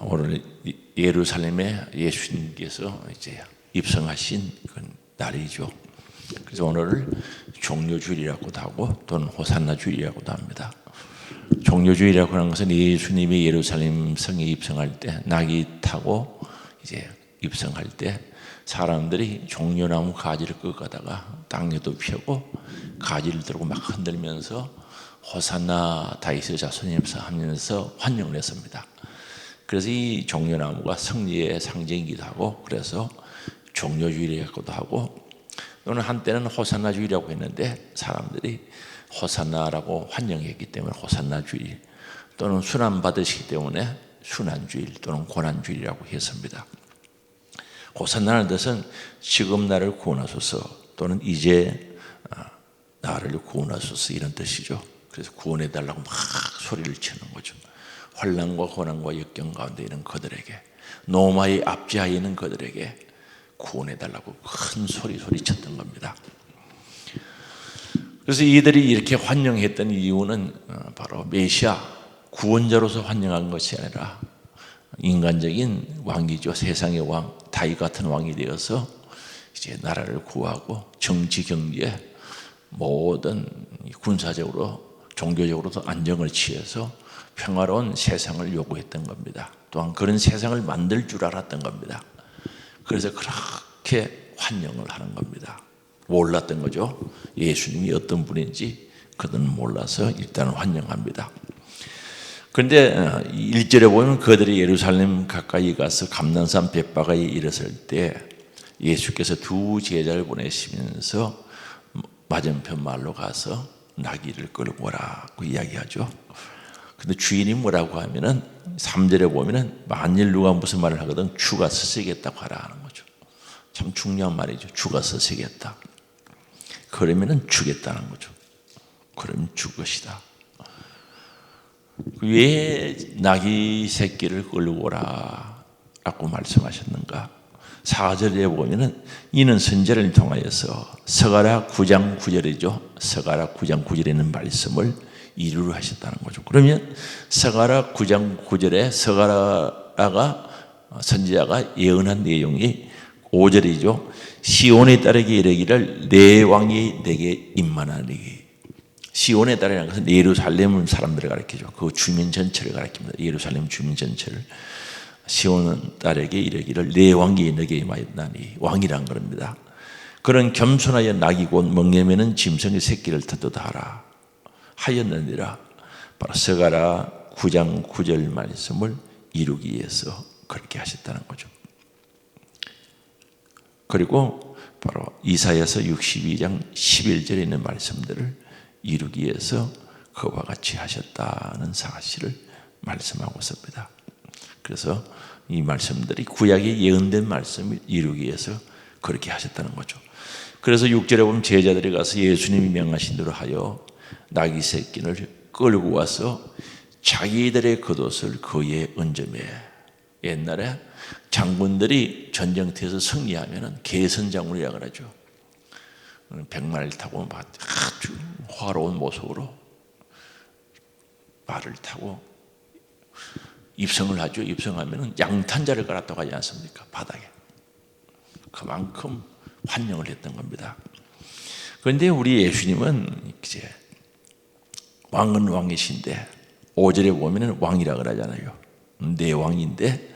오늘 예루살렘에 예수님께서 이제 입성하신 그 날이죠. 그래서 오늘을 종료주일이라고도 하고 또는 호산나 주일이라고도 합니다. 종료주일이라고 하는 것은 예수님이 예루살렘 성에 입성할 때 낙이 타고 이제 입성할 때 사람들이 종려나무 가지를 끄가다가 땅에도 펴고 가지를 들고 막 흔들면서 호산나 다윗의 자손이면서 하면서 환영을 했습니다. 그래서 이 종려나무가 승리의 상징이기도 하고 그래서 종료주일이라고도 하고 또는 한때는 호산나 주일이라고 했는데 사람들이 호산나라고 환영했기 때문에 호산나 주일 또는 순환 받으시기 때문에 순환 주일 또는 고난 주일이라고 했습니다. 호산나는 뜻은 지금 나를 구원하소서 또는 이제 아, 나를 구원하소서 이런 뜻이죠. 그래서 구원해 달라고 막 소리를 치는 거죠. 환란과 고난과 역경 가운데 있는 그들에게 노마의 앞지하에 있는 그들에게 구원해 달라고 큰 소리 소리쳤던 겁니다. 그래서 이들이 이렇게 환영했던 이유는 어, 바로 메시아 구원자로서 환영한 것이 아니라 인간적인 왕이죠. 세상의 왕, 다윗 같은 왕이 되어서 이제 나라를 구하고 정치, 경제 모든 군사적으로 종교적으로도 안정을 취해서 평화로운 세상을 요구했던 겁니다. 또한 그런 세상을 만들 줄 알았던 겁니다. 그래서 그렇게 환영을 하는 겁니다. 몰랐던 거죠. 예수님이 어떤 분인지 그들은 몰라서 일단 환영합니다. 그런데 1절에 어, 보면 그들이 예루살렘 가까이 가서 감난산 벳바가에 이르렀을 때 예수께서 두 제자를 보내시면서 맞은편 말로 가서 나귀를 끌고 오라고 이야기하죠. 근데 주인이 뭐라고 하면은 3절에 보면은 만일 누가 무슨 말을 하거든 주가 서시겠다고 하라 하는 거죠. 참 중요한 말이죠. 주가 서시겠다. 그러면은 주겠다는 거죠. 그럼 주 것이다. 왜 나귀 새끼를 끌고 오라 라고 말씀하셨는가? 4절에 보면은 이는 선제를 통하여서 서가라 9장 9절이죠. 서가라 9장 9절에 있는 말씀을 이루려 하셨다는 거죠. 그러면 서가라 9장 9절에 서가라가 선지자가 예언한 내용이 5절이죠. 시온에 따르게 이르기를 내 왕이 내게 임만하니 시온에 따르는 것은 예루살렘 사람들을 가리키죠. 그 주민 전체를 가리킵니다. 예루살렘 주민 전체를 시온 딸에게 이르기를 내 왕이 내게 임하였나니 왕이란 겁니다. 그런 겸손하여 낙이 곧 멍에매는 짐승의 새끼를 터도다 하라 하였느니라 바로 서가라 9장 9절 말씀을 이루기 위해서 그렇게 하셨다는 거죠. 그리고 바로 이사야서 62장 11절에 있는 말씀들을 이루기 위해서 그와 같이 하셨다는 사실을 말씀하고 있습니다. 그래서 이 말씀들이 구약에 예언된 말씀을 이루기 위해서 그렇게 하셨다는 거죠. 그래서 6절에 보면 제자들이 가서 예수님이 명하신 대로 하여 나귀 새끼를 끌고 와서 자기들의 겉옷을 그의 은점에 옛날에 장군들이 전쟁터에서 승리하면 개선장군이라고 하죠. 백마를 타고 아주 화로운 모습으로 말을 타고 입성을 하죠. 입성하면 양탄자를 갈았다고 하지 않습니까? 바닥에. 그만큼 환영을 했던 겁니다. 그런데 우리 예수님은 이제 왕은 왕이신데 5절에 보면 왕이라 그러잖아요. 내 왕인데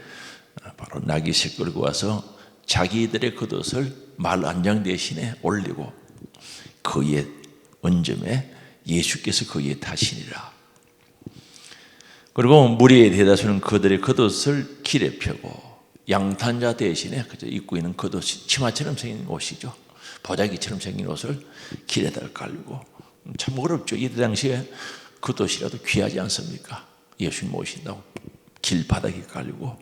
바로 나귀새 끌고 와서 자기들의 겉옷을 말 안장 대신에 올리고 그의 원점에 예수께서 그의 타시니라. 그리고 무리의 대다수는 그들의 겉옷을 길에 펴고 양탄자 대신에 그저 입고 있는 겉옷이 치마처럼 생긴 옷이죠. 보자기처럼 생긴 옷을 길에다 깔고 참 어렵죠. 이 당시에 겉옷이라도 귀하지 않습니까? 예수님 모신다고 길바닥에 깔리고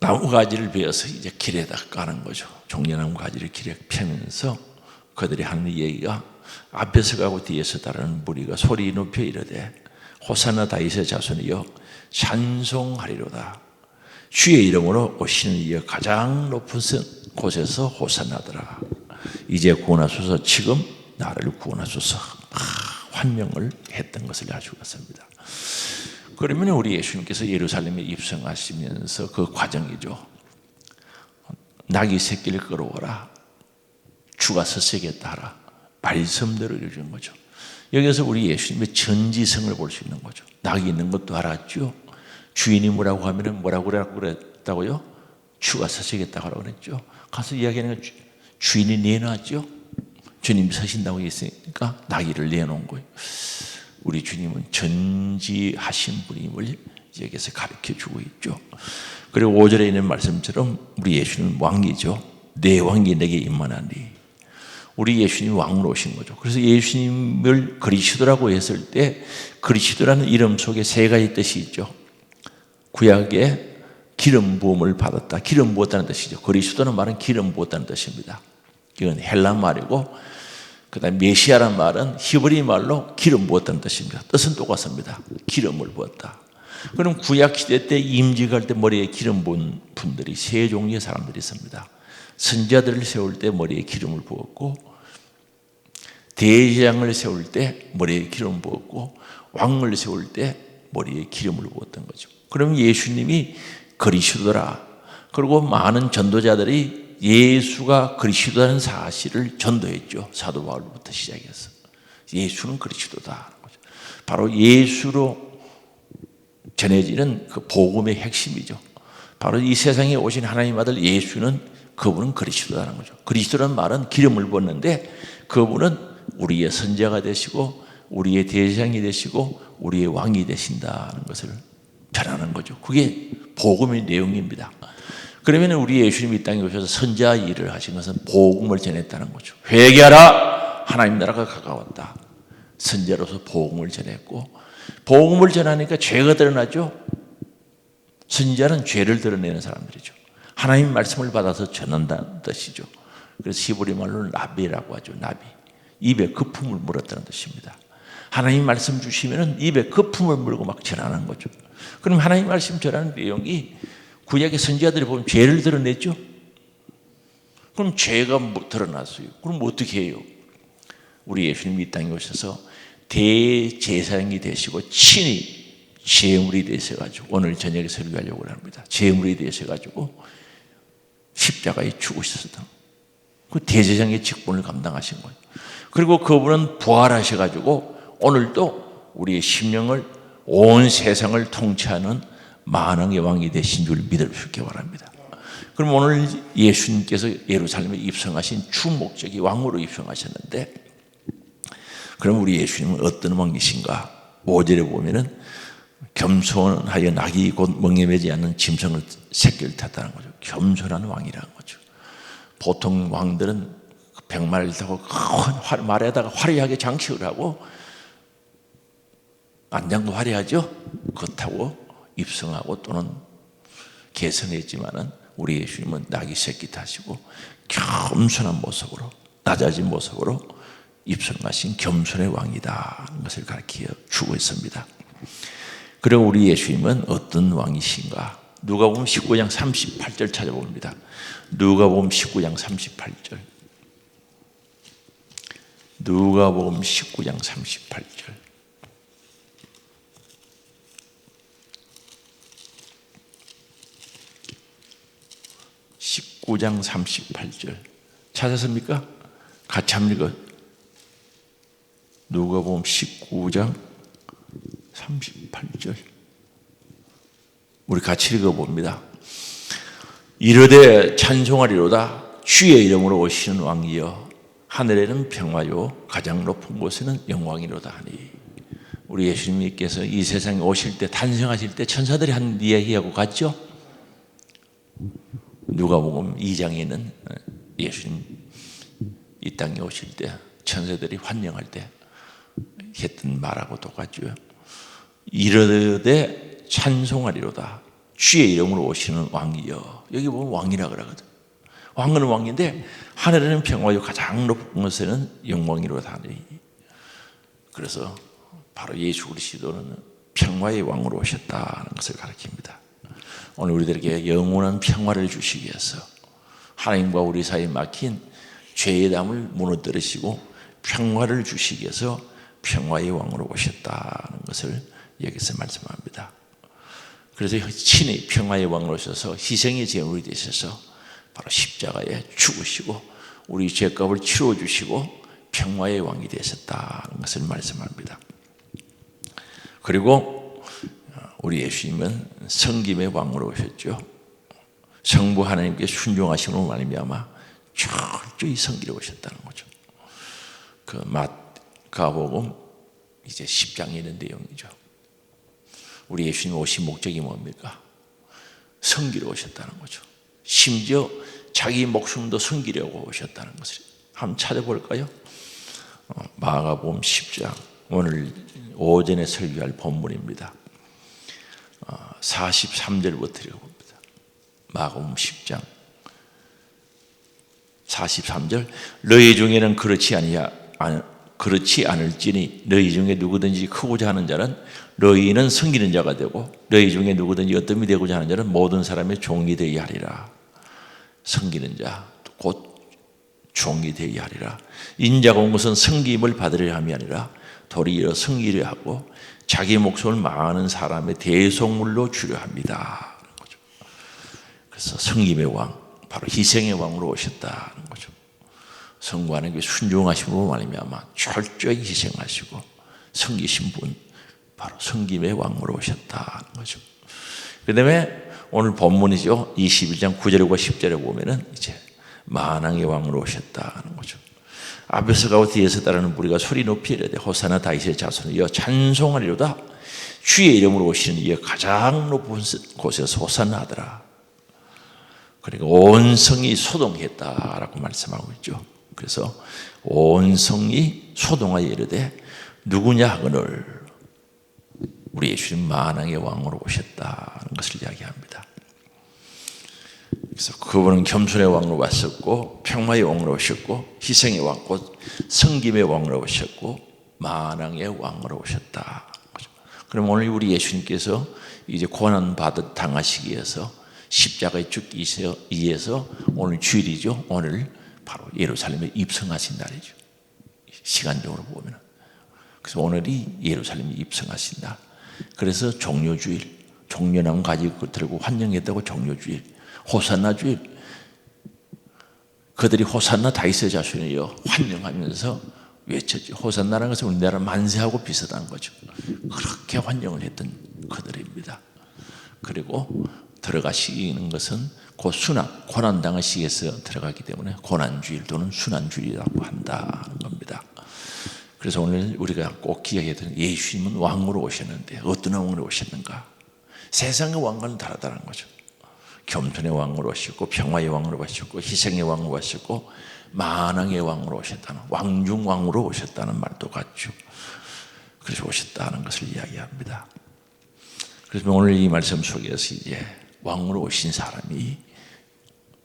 나무 가지를 베어서 이제 길에다 까는 거죠. 종려나무 가지를 길에 펴면서 그들이 하는 얘기가 앞에서 가고 뒤에서 따르는 무리가 소리 높여 이르되 호사나 다윗의 자손이여 찬송하리로다. 주의 이름으로 오시는 이여 가장 높은 곳에서 호산나더라. 이제 구원하소서 지금 나를 구원하소서 아, 환명을 했던 것을 가지고 왔습니다. 그러면 우리 예수님께서 예루살렘에 입성하시면서 그 과정이죠. 낙이 새끼를 끌어오라. 주가 서세겠다 하라. 말씀대로 이루어진 거죠. 여기서 우리 예수님의 전지성을 볼 수 있는 거죠. 낙이 있는 것도 알았죠. 주인이 뭐라고 하면은 뭐라고 그랬다고요? 서시겠다고 하라고 그랬죠. 가서 이야기하는 건 주- 주인이 내놨죠. 주님이 서신다고 했으니까 나귀를 내놓은 거예요. 우리 주님은 전지하신 분임을 여기서 가르쳐 주고 있죠. 그리고 5절에 있는 말씀처럼 우리 예수님은 왕이죠. 내 왕이 내게 임만하니. 우리 예수님이 왕으로 오신 거죠. 그래서 예수님을 그리스도라고 했을 때 그리스도라는 이름 속에 세 가지 뜻이 있죠. 구약에 기름 부음을 받았다. 기름 부었다는 뜻이죠. 그리스도는 말은 기름 부었다는 뜻입니다. 이건 헬라 말이고 그다음 메시아란 말은 히브리 말로 기름 부었다는 뜻입니다. 뜻은 똑같습니다. 기름을 부었다. 그럼 구약 시대 때 임직할 때 머리에 기름 부은 분들이 세 종류의 사람들이 있습니다. 선자들을 세울 때 머리에 기름을 부었고 대장을 세울 때 머리에 기름 부었고 왕을 세울 때 머리에 기름을 부었던 거죠. 그럼 예수님이 그리스도라. 그리고 많은 전도자들이 예수가 그리스도라는 사실을 전도했죠. 사도 바울부터 시작해서 예수는 그리스도다. 바로 예수로 전해지는 그 복음의 핵심이죠. 바로 이 세상에 오신 하나님 아들 예수는 그분은 그리스도라는 거죠. 그리스도라는 말은 기름을 부었는데 그분은 우리의 선자가 되시고 우리의 대장이 되시고 우리의 왕이 되신다는 것을 전하는 거죠. 그게 복음의 내용입니다. 그러면 우리 예수님이 이 땅에 오셔서 선자 일을 하신 것은 복음을 전했다는 거죠. 회개하라! 하나님 나라가 가까웠다. 선자로서 복음을 전했고 복음을 전하니까 죄가 드러나죠. 선자는 죄를 드러내는 사람들이죠. 하나님 말씀을 받아서 전한다는 뜻이죠. 그래서 히브리 말로는 나비라고 하죠. 나비. 입에 거품을 물었다는 뜻입니다. 하나님 말씀 주시면은 입에 거품을 물고 막 전하는 거죠. 그럼 하나님 말씀 전하는 내용이 구약의 선지자들이 보면 죄를 드러냈죠. 그럼 죄가 뭐 드러났어요. 그럼 어떻게 해요? 우리 예수님이 이 땅에 오셔서 대제사장이 되시고 친히 제물이 되셔가지고 오늘 저녁에 설교하려고 합니다. 제물이 되셔가지고 십자가에 죽으셨던 그 대제장의 직분을 감당하신 거예요. 그리고 그분은 부활하셔가지고 오늘도 우리의 심령을 온 세상을 통치하는 만왕의 왕이 되신 줄 있기 바랍니다. 그럼 오늘 예수님께서 예루살렘에 입성하신 주 목적이 왕으로 입성하셨는데 그럼 우리 예수님은 어떤 왕이신가? 5절에 보면은 겸손하여 낙이 곧 멍에 매지 않는 짐승을 새끼를 탔다는 거죠. 겸손한 왕이라는 거죠. 보통 왕들은 백마를 타고 큰 말에다가 화려하게 장식을 하고 안장도 화려하죠. 그거 타고 입성하고 또는 개선했지만은 우리 예수님은 낙이 새끼 타시고 겸손한 모습으로 낮아진 모습으로 입성하신 겸손의 왕이다 것을 가르쳐 주고 있습니다. 그리고 우리 예수님은 어떤 왕이신가? 누가 보면 19장 38절 찾아봅니다. 누가 보면 19장 38절. 누가 보면 19장 38절. 십구 장 38절. 찾았습니까? 같이 한번 읽어 누가 보면 19장 38절. 우리 같이 읽어봅니다. 이르되 찬송하리로다. 주의 이름으로 오시는 왕이여. 하늘에는 평화요 가장 높은 곳에는 영광이로다 하니. 우리 예수님께서 이 세상에 오실 때 탄생하실 때 천사들이 한 이야기하고 같죠? 누가복음 2장에는 예수님 이 땅에 오실 때 천사들이 환영할 때 했던 말하고 똑같죠. 이르되 찬송하리로다. 주의 이름으로 오시는 왕이여. 여기 보면 왕이라 그러거든. 왕은 왕인데 하늘에는 평화요 가장 높은 곳에는 영광이로다. 그래서 바로 예수 그리스도는 평화의 왕으로 오셨다는 것을 가리킵니다. 오늘 우리들에게 영원한 평화를 주시기 위해서 하나님과 우리 사이에 막힌 죄의 담을 무너뜨리시고 평화를 주시기 위해서 평화의 왕으로 오셨다는 것을 여기서 말씀합니다. 그래서 친히 평화의 왕으로 오셔서 희생의 제물이 되셔서 바로 십자가에 죽으시고 우리 죄값을 치러 주시고 평화의 왕이 되셨다는 것을 말씀합니다. 그리고 우리 예수님은 성김의 왕으로 오셨죠. 성부 하나님께 순종하심으로 말미암아 철저히 성기로 오셨다는 거죠. 그 마가복음 이제 10장에 있는 내용이죠. 우리 예수님 오신 목적이 뭡니까? 성기로 오셨다는 거죠. 심지어 자기 목숨도 섬기려고 오셨다는 것을 한번 찾아볼까요? 어, 마가복음 10장 오늘 오전에 설교할 본문입니다. 43절부터 읽어봅니다. 마가복음 10장 43절 너희 중에는 그렇지 아니야 그렇지 않을지니 너희 중에 누구든지 크고자 하는 자는 너희는 섬기는 자가 되고 너희 중에 누구든지 어떤 이 되고자 하는 자는 모든 사람의 종이 되어야 하리라. 섬기는 자곧 종이 되어야 하리라. 인자가 온 것은 섬김을 받으려 함이 아니라 도리어 섬기려 하고 자기 목숨을 많은 사람의 대속물로 주려 합니다. 그래서 성김의 왕, 바로 희생의 왕으로 오셨다는 거죠. 성관에게 순종하심으로 말미암아 철저히 희생하시고 섬기신 분, 바로 성김의 왕으로 오셨다는 거죠. 그 다음에 오늘 본문이죠. 21장 9절과 10절에 보면은 이제 만왕의 왕으로 오셨다는 거죠. 앞에서 가고 뒤에서 따르는 무리가 소리 높이 이르되 호사나 다윗의 자손이여 찬송하리로다 주의 이름으로 오시는 이여 가장 높은 곳에서 호사나 하더라. 그러니까 온 성이 소동했다라고 말씀하고 있죠. 그래서 온 성이 소동하여 이르되 누구냐 하거늘 우리 예수님 만왕의 왕으로 오셨다는 것을 이야기합니다. 그래서 그분은 겸손의 왕으로 왔었고 평화의 왕으로 오셨고 희생의 왕, 곧 성김의 왕으로 오셨고 만왕의 왕으로 오셨다. 그럼 오늘 우리 예수님께서 이제 고난 받듯 당하시기 위해서 십자가에 죽기 위해서 오늘 주일이죠. 오늘 바로 예루살렘에 입성하신 날이죠. 시간적으로 보면 그래서 오늘이 예루살렘에 입성하신 날. 그래서 종료주일, 종려나무 가지고 들고 환영했다고 종료주일, 호산나 주일. 그들이 호산나 다윗의 자손이여 환영하면서 외쳤지. 호산나라는 것은 우리나라 만세하고 비슷한 거죠. 그렇게 환영을 했던 그들입니다. 그리고 들어가시는 것은 곧 순환, 고난당한 시기에서 들어가기 때문에 고난주일 또는 순환주일이라고 한다는 겁니다. 그래서 오늘 우리가 꼭 기억해야 되는 예수님은 왕으로 오셨는데 어떤 왕으로 오셨는가? 세상의 왕과는 다르다는 거죠. 겸손의 왕으로 오셨고 평화의 왕으로 오셨고 희생의 왕으로 오셨고 만왕의 왕으로 오셨다는 왕중 왕으로 오셨다는 말도 같죠. 그래서 오셨다는 것을 이야기합니다. 그래서 오늘 이 말씀 속에서 이제 왕으로 오신 사람이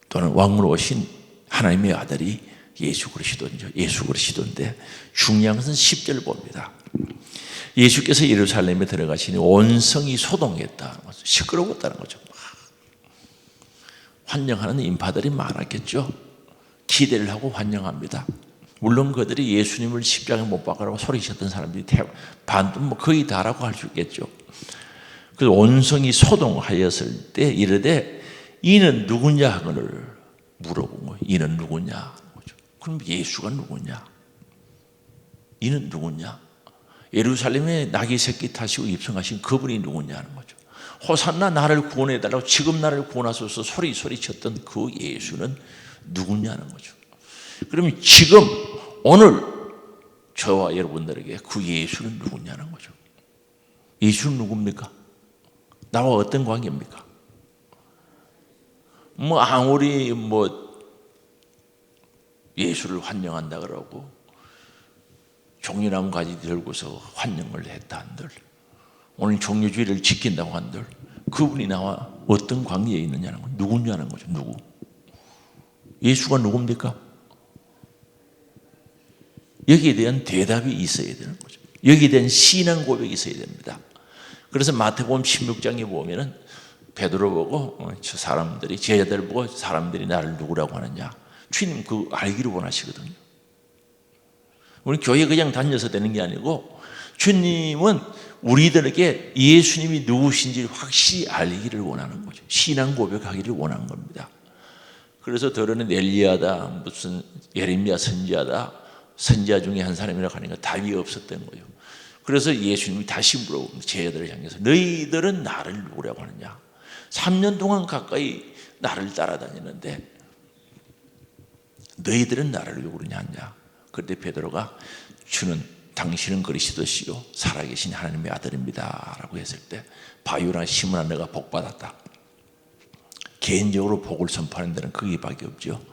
또는 왕으로 오신 하나님의 아들이 예수 그리스도죠. 예수 그리스도인데 중요한 것은 10절 봅니다. 예수께서 예루살렘에 들어가시니 온 성이 소동했다. 시끄러웠다는 거죠. 환영하는 인파들이 많았겠죠. 기대를 하고 환영합니다. 물론 그들이 예수님을 십자가에 못 박으라고 소리쳤던 사람들이 반도 뭐 거의 다라고 할 수 있겠죠. 그 온성이 소동하였을 때 이르되 이는 누구냐 하거늘 물어본 거예요. 이는 누구냐? 그럼 예수가 누구냐? 이는 누구냐? 예루살렘에 나귀 새끼 타시고 입성하신 그분이 누구냐는 거죠. 호산나 나를 구원해 달라고 지금 나를 구원하소서 소리 소리 쳤던 그 예수는 누구냐는 거죠. 그러면 지금 오늘 저와 여러분들에게 그 예수는 누구냐는 거죠. 예수는 누굽니까? 나와 어떤 관계입니까? 뭐 아무리 뭐 예수를 환영한다 그러고 종려나무 가지 들고서 환영을 했다 한들 오늘 종료주의를 지킨다고 한들 그분이 나와 어떤 관계에 있느냐는 건 누구냐는 거죠. 누구? 예수가 누굽니까? 여기에 대한 대답이 있어야 되는 거죠. 여기에 대한 신앙 고백이 있어야 됩니다. 그래서 마태복음 16장에 보면은 베드로 보고 어, 저 사람들이 제자들 보고 사람들이 나를 누구라고 하느냐 주님 그 알기를 원하시거든요. 우리 교회 그냥 다녀서 되는 게 아니고 주님은 우리들에게 예수님이 누구신지 확실히 알기를 원하는 거죠. 신앙 고백하기를 원하는 겁니다. 그래서 더러는 엘리야다 무슨 예레미야 선지자다 선지자 중에 한 사람이라고 하니까 답이 없었던 거예요. 그래서 예수님이 다시 물어봅니다. 제자들을 향해서 너희들은 나를 누구라고 하느냐? 3년 동안 가까이 나를 따라다니는데 너희들은 나를 누구냐 하냐? 그때 베드로가 주는 당신은 그리스도시요 살아계신 하나님의 아들입니다 라고 했을 때 바유랑 시므나 내가 복 받았다. 개인적으로 복을 선포하는 데는 거기밖에 없죠.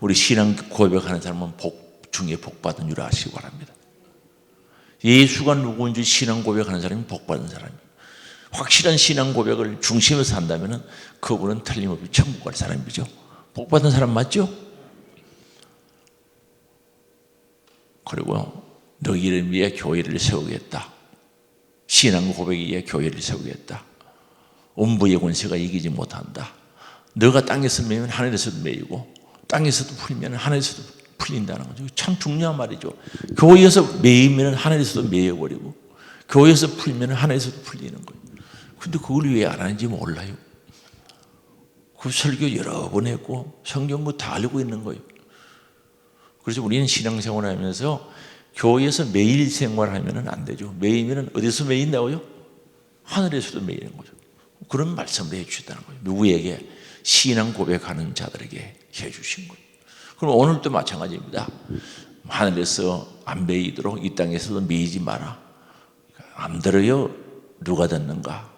우리 신앙 고백하는 사람은 복 중에 복 받은 줄 아시기 바랍니다. 예수가 누구인지 신앙 고백하는 사람이 복 받은 사람이에요. 확실한 신앙 고백을 중심에서 한다면 그분은 틀림없이 천국 갈 사람이죠. 복 받은 사람 맞죠? 그리고 너희를 위해 교회를 세우겠다. 신앙 고백에 의해 교회를 세우겠다. 음부의 권세가 이기지 못한다. 너가 땅에서 매면 하늘에서도 매이고 땅에서도 풀리면 하늘에서도 풀린다는 거죠. 참 중요한 말이죠. 교회에서 매이면 하늘에서도 매여버리고 교회에서 풀리면 하늘에서도 풀리는 거예요. 근데 그걸 왜 안 하는지 몰라요. 그 설교 여러 번 했고 성경도 다 알고 있는 거예요. 그래서 우리는 신앙생활 하면서 교회에서 매일 생활하면 안 되죠. 매이면 어디서 매인다고요? 하늘에서도 매이는 거죠. 그런 말씀을 해 주셨다는 거예요. 누구에게? 신앙 고백하는 자들에게 해 주신 거예요. 그럼 오늘도 마찬가지입니다. 하늘에서 안 매이도록 이 땅에서도 매이지 마라. 안 들어요? 누가 듣는가?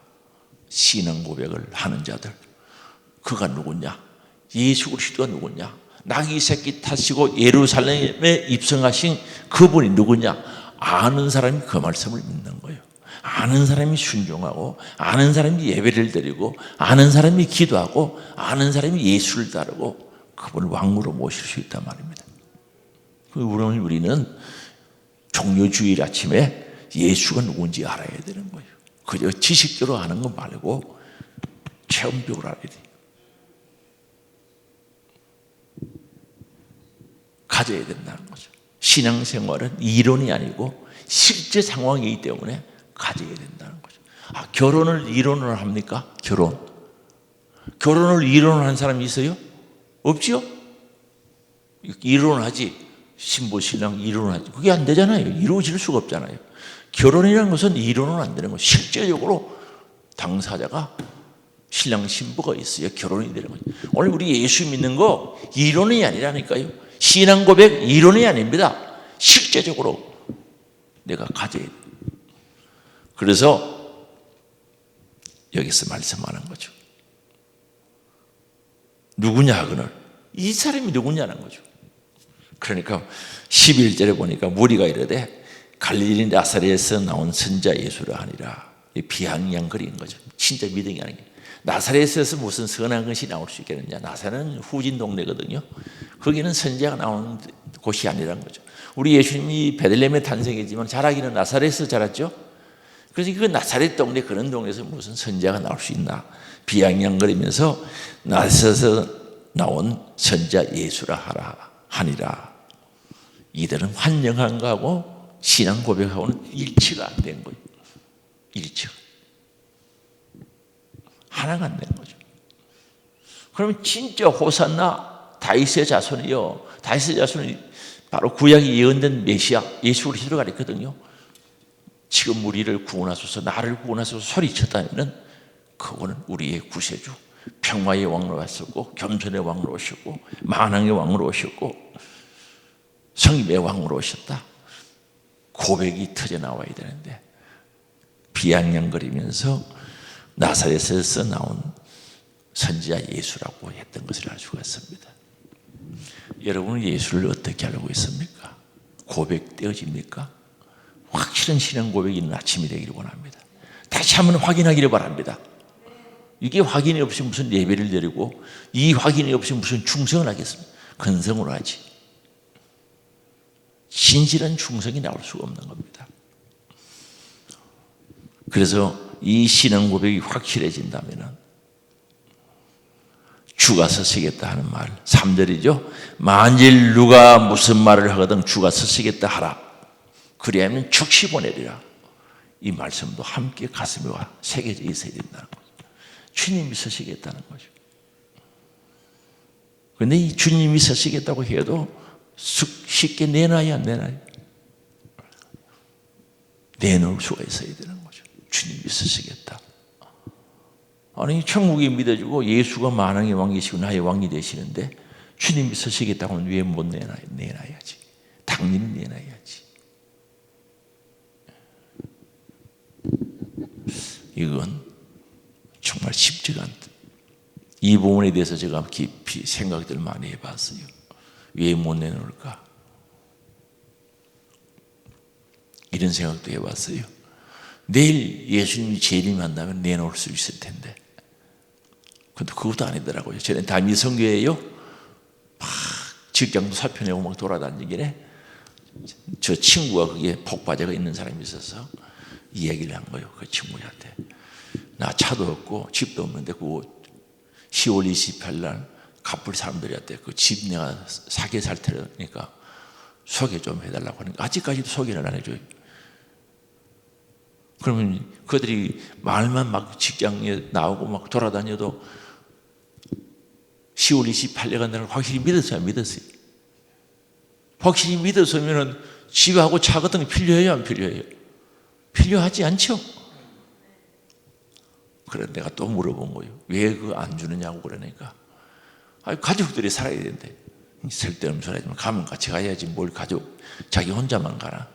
신앙 고백을 하는 자들. 그가 누구냐? 예수 그리스도가 누구냐? 나귀 새끼 타시고 예루살렘에 입성하신 그분이 누구냐? 아는 사람이 그 말씀을 믿는 거예요. 아는 사람이 순종하고, 아는 사람이 예배를 드리고, 아는 사람이 기도하고, 아는 사람이 예수를 따르고, 그분을 왕으로 모실 수 있단 말입니다. 오늘 우리는 종료주일 아침에 예수가 누군지 알아야 되는 거예요. 그저 지식적으로 아는 거 말고 체험적으로 알아야 돼요. 가져야 된다는 거죠. 신앙생활은 이론이 아니고 실제 상황이기 때문에 가져야 된다는 거죠. 아, 결혼을 이론으로 합니까? 결혼. 결혼을 이론으로 한 사람이 있어요? 없죠? 이론하지. 신부, 신랑 이론하지. 그게 안 되잖아요. 이루어질 수가 없잖아요. 결혼이라는 것은 이론은 안 되는 거예요. 실제적으로 당사자가 신랑 신부가 있어야 결혼이 되는 거죠. 오늘 우리 예수 믿는 거 이론이 아니라니까요. 신앙 고백 이론이 아닙니다. 실제적으로 내가 가져야 돼. 그래서 여기서 말씀하는 거죠. 누구냐 그는 이 사람이 누구냐는 거죠. 그러니까 11절에 보니까 무리가 이르되 갈릴리 나사렛에서 나온 선자 예수라 하니라. 그린 거죠. 진짜 믿음이 아닌 게. 나사렛에서 무슨 선한 것이 나올 수 있겠느냐. 나사렛은 후진 동네거든요. 거기는 선지자가 나오는 곳이 아니란 거죠. 우리 예수님이 베들레헴에 탄생했지만 자라기는 나사렛에서 자랐죠. 그래서 그 나사렛 동네 그런 동네에서 무슨 선지자가 나올 수 있나. 비양양거리면서 나사렛에서 나온 선자 예수라 하라 하니라. 이들은 환영한 거하고 신앙 고백하고는 일치가 안 된 거예요. 일치가. 하나가 안 되는 거죠. 그러면 진짜 호산나 다윗의 자손이요. 다윗의 자손이 바로 구약이 예언된 메시아 예수 그리스도를 가리거든요. 지금 우리를 구원하소서 나를 구원하소서 소리쳤다면 그거는 우리의 구세주 평화의 왕으로 왔었고 겸손의 왕으로 오셨고 만왕의 왕으로 오셨고 성임의 왕으로 오셨다. 고백이 터져 나와야 되는데 비아냥거리면서 나사렛에서 나온 선지자 예수라고 했던 것을 알 수가 있습니다. 여러분은 예수를 어떻게 알고 있습니까? 고백되어집니까? 확실한 신앙 고백이 있는 아침이 되기를 원합니다. 다시 한번 확인하기를 바랍니다. 이게 확인이 없이 무슨 예배를 드리고 이 확인이 없이 무슨 충성을 하겠습니까? 근성으로 하지. 진실한 충성이 나올 수가 없는 겁니다. 그래서 이 신앙 고백이 확실해진다면 주가 서시겠다 하는 말 3절이죠 만일 누가 무슨 말을 하거든 주가 서시겠다 하라 그리하면 즉시 보내리라 이 말씀도 함께 가슴에 와 새겨져 있어야 된다는 거죠. 주님이 서시겠다는 거죠. 근데 이 주님이 서시겠다고 해도 쉽게 내놔야 안 내놔요. 내놓을 수가 있어야 되는 거죠. 주님이 서시겠다. 아니 천국이 믿어지고 예수가 만왕의 왕이시고 나의 왕이 되시는데 주님이 서시겠다고 하면 왜못 내놔, 내놔야지. 당연히 내놔야지. 이건 정말 쉽지가 않다. 이 부분에 대해서 제가 깊이 생각들 많이 해봤어요. 왜 못 내놓을까? 이런 생각도 해봤어요. 내일 예수님이 재림한다면 내놓을 수 있을 텐데. 근데 그것도 아니더라고요. 저는 담임 성교예요. 막 직장도 살펴내고 막 돌아다니길래 저 친구가 거기에 폭파제가 있는 사람이 있어서 이야기를 한 거예요. 그 친구한테. 나 차도 없고 집도 없는데 그 10월 28일 날 갚을 사람들한테 그 집 내가 사게 살 테니까 소개 좀 해달라고 하니까 아직까지도 소개를 안 해줘요. 그러면 그들이 말만 막 직장에 나오고 막 돌아다녀도 10월 28일가 나를 확실히 믿었어요, 안 믿었어요? 확실히 믿었으면은 집하고 차 같은 게 필요해요, 안 필요해요? 필요하지 않죠? 그래 내가 또 물어본 거예요. 왜 그 안 주느냐고 그러니까. 아 가족들이 살아야 되는데. 쓸데없는 소리 하지만 가면 같이 가야지 뭘 가족, 자기 혼자만 가나.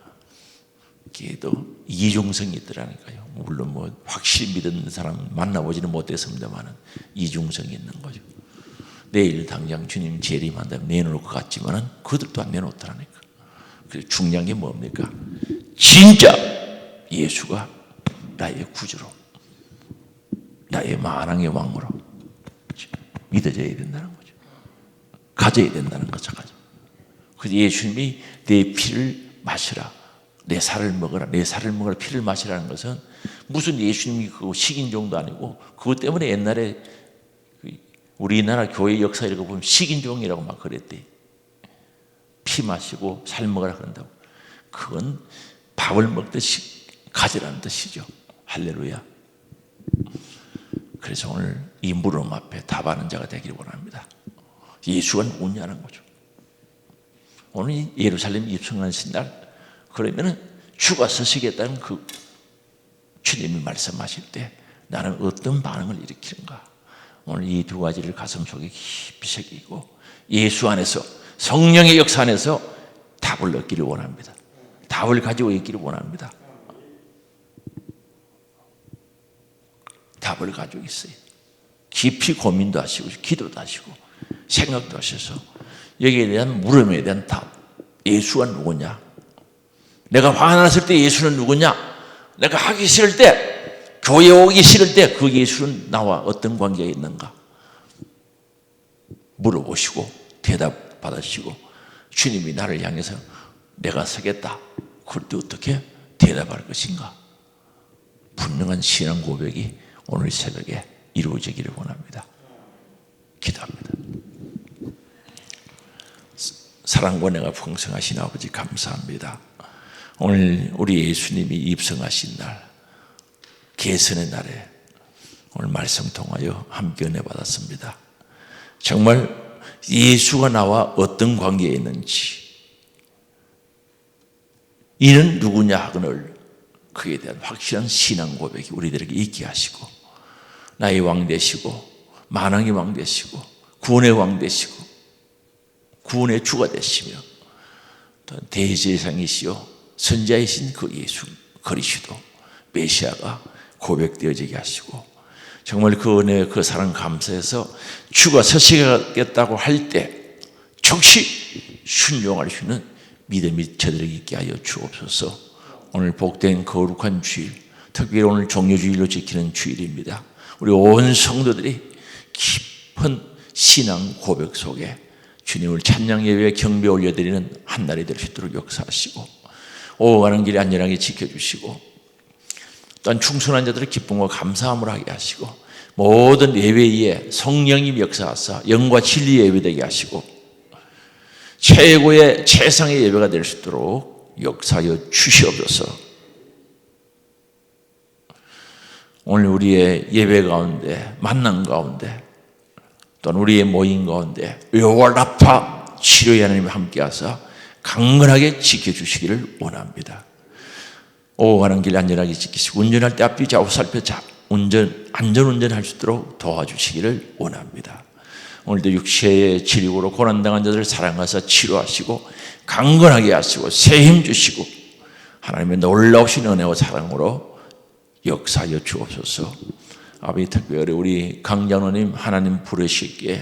걔도 이중성이 있더라니까요. 물론 뭐 확실히 믿는 사람 만나보지는 못했습니다만은 이중성이 있는 거죠. 내일 당장 주님 재림한다면 내놓을 것 같지만은 그들도 안 내놓더라니까. 그래서 중요한 게 뭡니까? 진짜 예수가 나의 구주로, 나의 만왕의 왕으로 믿어져야 된다는 거죠. 가져야 된다는 거죠. 가져. 그래서 예수님이 내 피를 마시라. 내 살을 먹어라. 내 살을 먹어라. 피를 마시라는 것은 무슨 예수님이 그 식인종도 아니고 그것 때문에 옛날에 그 우리나라 교회 역사 거 보면 식인종이라고 막 그랬대. 피 마시고 살 먹으라 그런다고. 그건 밥을 먹듯이 가지라는 뜻이죠. 할렐루야. 그래서 오늘 이 물음 앞에 답하는 자가 되기를 원합니다. 예수가 누구냐는 거죠. 오늘 예루살렘 입성하신 날 그러면은 주가 서시겠다는 그 주님이 말씀하실 때 나는 어떤 반응을 일으키는가? 오늘 이 두 가지를 가슴 속에 깊이 새기고 예수 안에서 성령의 역사 안에서 답을 얻기를 원합니다. 답을 가지고 있기를 원합니다. 답을 가지고 있어요. 깊이 고민도 하시고 기도도 하시고 생각도 하셔서 여기에 대한 물음에 대한 답. 예수가 누구냐? 내가 화났을 때 예수는 누구냐? 내가 하기 싫을 때, 교회 오기 싫을 때 그 예수는 나와 어떤 관계가 있는가? 물어보시고 대답 받으시고 주님이 나를 향해서 내가 서겠다. 그럴 때 어떻게 대답할 것인가? 분명한 신앙 고백이 오늘 새벽에 이루어지기를 원합니다. 기도합니다. 사랑과 내가 풍성하신 아버지 감사합니다. 오늘 우리 예수님이 입성하신 날, 개선의 날에 오늘 말씀 통하여 함께 은혜 받았습니다. 정말 예수가 나와 어떤 관계에 있는지, 이는 누구냐 하거늘 그에 대한 확실한 신앙 고백이 우리들에게 있게 하시고, 나의 왕 되시고, 만왕의 왕 되시고, 구원의 왕 되시고, 구원의 주가 되시며, 또 대제사장이시요 선자이신 그 예수 그리스도 메시아가 고백되어지게 하시고 정말 그 은혜 그 사랑 감사해서 주가 서시겠다고 할 때 즉시 순종할 수 있는 믿음이 저들에게 있게 하여 주옵소서. 오늘 복된 거룩한 주일 특별히 오늘 종료주일로 지키는 주일입니다. 우리 온 성도들이 깊은 신앙 고백 속에 주님을 찬양 예배 경배 올려드리는 한 날이 될 수 있도록 역사하시고 오 가는 길에 안전하게 지켜주시고 또한 충성한 자들의 기쁨과 감사함을 하게 하시고 모든 예배에 성령님 역사하사 영과 진리 예배되게 하시고 최고의 최상의 예배가 될 수 있도록 역사하여 주시옵소서. 오늘 우리의 예배 가운데 만남 가운데 또는 우리의 모임 가운데 요라파 치료의 하나님 함께하사 강건하게 지켜주시기를 원합니다. 오고 가는 길 안전하게 지키시고 운전할 때 앞뒤 좌우 살펴 자 운전 안전 운전할 수 있도록 도와주시기를 원합니다. 오늘도 육체의 질육으로 고난당한 자들을 사랑하사 치료하시고 강건하게 하시고 새 힘 주시고 하나님의 놀라우신 은혜와 사랑으로 역사하여 주옵소서. 아버지 특별히 우리 강장로님 하나님 부르시기에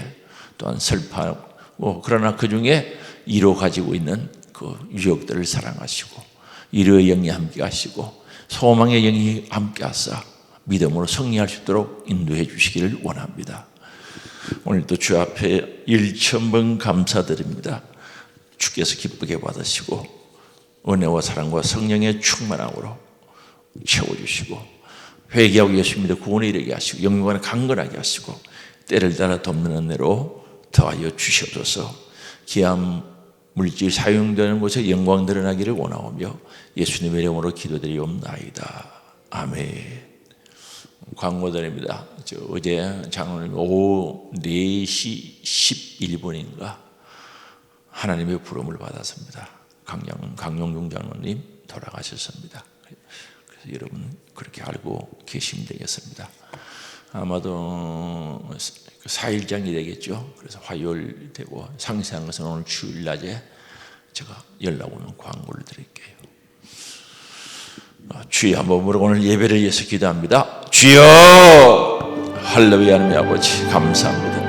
또한 슬퍼하고 그러나 그 중에 이로 가지고 있는 그 유역들을 사랑하시고 이로의 영이 함께 하시고 소망의 영이 함께 하사 믿음으로 승리할 수 있도록 인도해 주시기를 원합니다. 오늘도 주 앞에 일천번 감사드립니다. 주께서 기쁘게 받으시고 은혜와 사랑과 성령의 충만함으로 채워주시고 회개하고 예수님의 구원에 이르게 하시고 영광을 강건하게 하시고 때를 따라 덮는 은혜로 더하여 주시옵소서 기암 물질 사용되는 곳에 영광 드러나기를 원하오며 예수님의 이름으로 기도드리옵나이다. 아멘. 광고 드립니다. 저 어제 장로님 오후 4시 11분인가 하나님의 부름을 받았습니다. 강영, 강용중 장로님 돌아가셨습니다. 그래서 여러분 그렇게 알고 계시면 되겠습니다. 아마도 4일장이 되겠죠. 그래서 화요일 되고 상세한 것은 오늘 주일 낮에 제가 연락 오는 광고를 드릴게요. 어, 주여 한번 부르고 오늘 예배를 위해서 기도합니다. 주여 할렐루야 하나님 아버지 감사합니다.